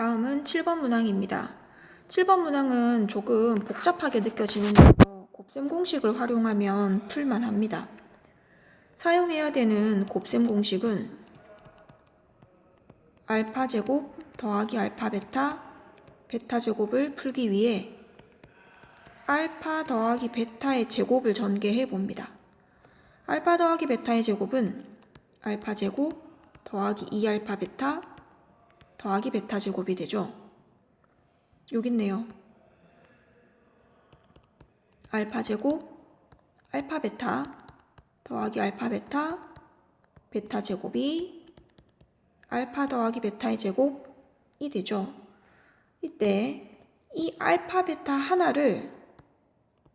다음은 7번 문항입니다. 7번 문항은 조금 복잡하게 느껴지는데요. 곱셈 공식을 활용하면 풀만 합니다. 사용해야 되는 곱셈 공식은 알파 제곱 더하기 알파 베타 베타 제곱을 풀기 위해 알파 더하기 베타의 제곱을 전개해 봅니다. 알파 더하기 베타의 제곱은 알파 제곱 더하기 2알파 베타 더하기 베타 제곱이 되죠. 여기 있네요. 알파 제곱 알파 베타 더하기 알파 베타 베타 제곱이 알파 더하기 베타의 제곱이 되죠. 이때 이 알파 베타 하나를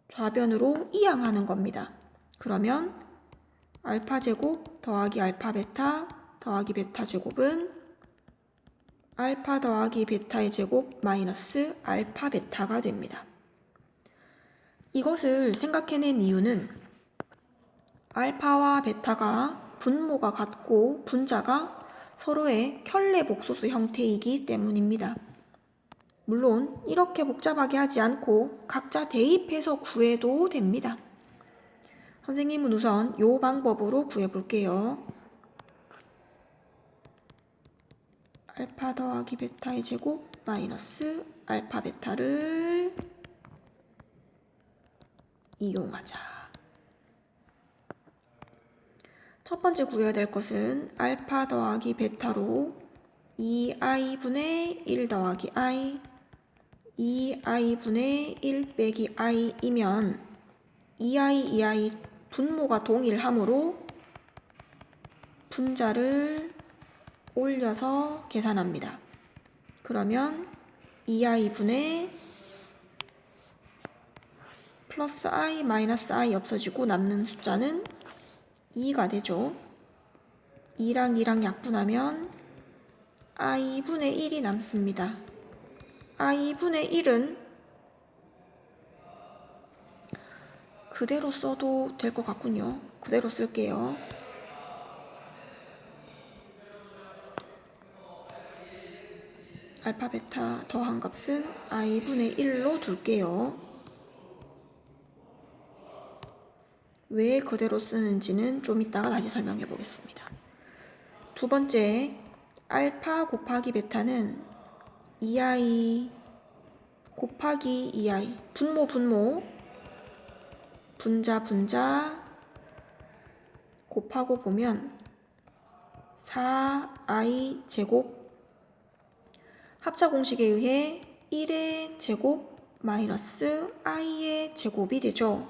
좌변으로 이항하는 겁니다. 그러면 알파 제곱 더하기 알파 베타 더하기 베타 제곱은 알파 더하기 베타의 제곱 마이너스 알파 베타가 됩니다. 이것을 생각해낸 이유는 알파와 베타가 분모가 같고 분자가 서로의 켤레 복소수 형태이기 때문입니다. 물론 이렇게 복잡하게 하지 않고 각자 대입해서 구해도 됩니다. 선생님은 우선 이 방법으로 구해볼게요. 알파 더하기 베타의 제곱 마이너스 알파 베타를 이용하자. 첫 번째 구해야 될 것은 알파 더하기 베타로 2i분의 1 더하기 i 2i분의 1 빼기 i이면 2i, 2i 분모가 동일하므로 분자를 올려서 계산합니다. 그러면 2i분의 플러스 i 마이너스 i 없어지고 남는 숫자는 2가 되죠. 2랑 2랑 약분하면 i분의 1이 남습니다. i분의 1은 그대로 써도 될 것 같군요. 그대로 쓸게요. 알파 베타 더한 값은 i분의 1로 둘게요. 왜 그대로 쓰는지는 좀 이따가 다시 설명해 보겠습니다. 두 번째, 알파 곱하기 베타는 2i 곱하기 2i 분모 분모 분자 분자 곱하고 보면 4i 제곱 합차 공식에 의해 1의 제곱 마이너스 i의 제곱이 되죠.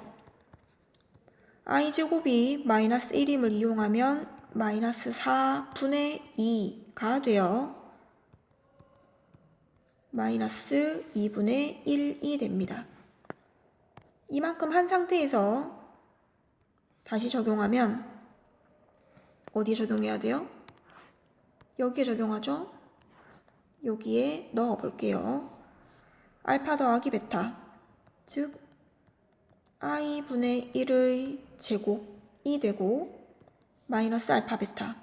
i 제곱이 마이너스 1임을 이용하면 마이너스 4분의 2가 되어 마이너스 2분의 1이 됩니다. 이만큼 한 상태에서 다시 적용하면 어디에 적용해야 돼요? 여기에 적용하죠? 여기에 넣어 볼게요. 알파 더하기 베타 즉 i분의 1의 제곱이 되고 마이너스 알파 베타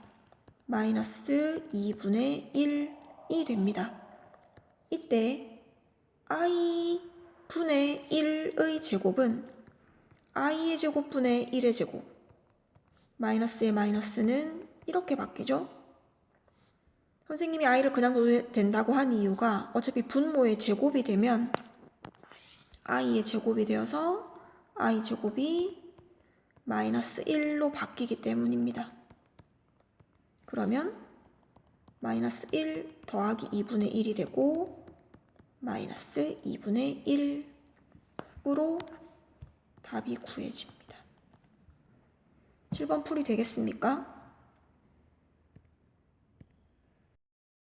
마이너스 2분의 1이 됩니다. 이때 i분의 1의 제곱은 i의 제곱분의 1의 제곱 마이너스의 마이너스는 이렇게 바뀌죠. 선생님이 i를 그냥 둬도 된다고 한 이유가 어차피 분모의 제곱이 되면 i의 제곱이 되어서 i 제곱이 마이너스 1로 바뀌기 때문입니다. 그러면 마이너스 1 더하기 2분의 1이 되고 마이너스 2분의 1으로 답이 구해집니다. 7번 풀이 되겠습니까?